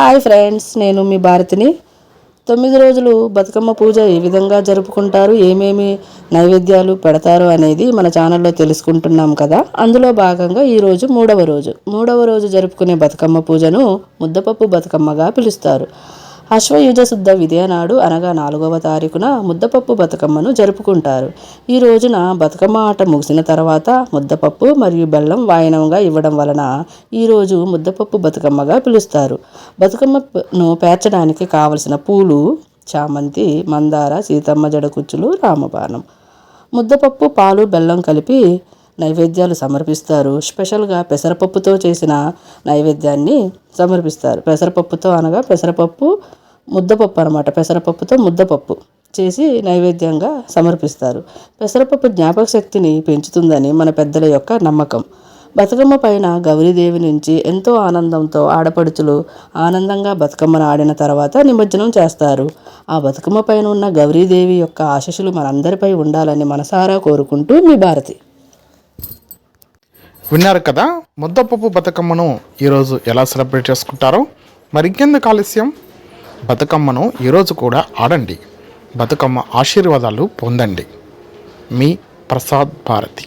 Hi friends నేను మీ భారతిని. తొమ్మిది రోజులు బతుకమ్మ పూజ ఏ విధంగా జరుపుకుంటారు ఏమేమి నైవేద్యాలు పెడతారు అనేది మన ఛానల్లో తెలుసుకుంటున్నాం కదా. అందులో భాగంగా ఈరోజు మూడవ రోజు. మూడవ రోజు జరుపుకునే బతుకమ్మ పూజను ముద్దపప్పు బతుకమ్మగా పిలుస్తారు. అశ్వయుజ శుద్ధ విద్య అనగా నాలుగవ తారీఖున ముద్దపప్పు బతుకమ్మను జరుపుకుంటారు. ఈ రోజున బతుకమ్మ ఆట ముగిసిన తర్వాత ముద్దపప్పు మరియు బెల్లం వాయనంగా ఇవ్వడం వలన ఈరోజు ముద్దపప్పు బతుకమ్మగా పిలుస్తారు. బతుకమ్మను పేర్చడానికి కావలసిన పూలు చామంతి మందార సీతమ్మ జడకుచ్చులు రామబాణం. ముద్దపప్పు పాలు బెల్లం కలిపి నైవేద్యాలు సమర్పిస్తారు. స్పెషల్గా పెసరపప్పుతో చేసిన నైవేద్యాన్ని సమర్పిస్తారు. పెసరపప్పుతో అనగా పెసరపప్పు ముద్దపప్పు అనమాట పెసరపప్పుతో ముద్దపప్పు చేసి నైవేద్యంగా సమర్పిస్తారు. పెసరపప్పు జ్ఞాపక శక్తిని పెంచుతుందని మన పెద్దల యొక్క నమ్మకం. బతుకమ్మ పైన గౌరీదేవి నుంచి ఎంతో ఆనందంతో ఆడపడుచులు ఆనందంగా బతుకమ్మను ఆడిన తర్వాత నిమజ్జనం చేస్తారు. ఆ బతుకమ్మ పైన ఉన్న గౌరీదేవి యొక్క ఆశీస్సులు మనందరిపై ఉండాలని మనసారా కోరుకుంటూ మీ భారతి. విన్నారు కదా ముద్దపప్పు బతుకమ్మను ఈరోజు ఎలా సెలబ్రేట్ చేసుకుంటారో? మరింకెందుకు ఆలస్యం? బతుకమ్మను ఈరోజు కూడా ఆడండి. బతుకమ్మ ఆశీర్వాదాలు పొందండి. మీ ప్రసాద్ భారతి.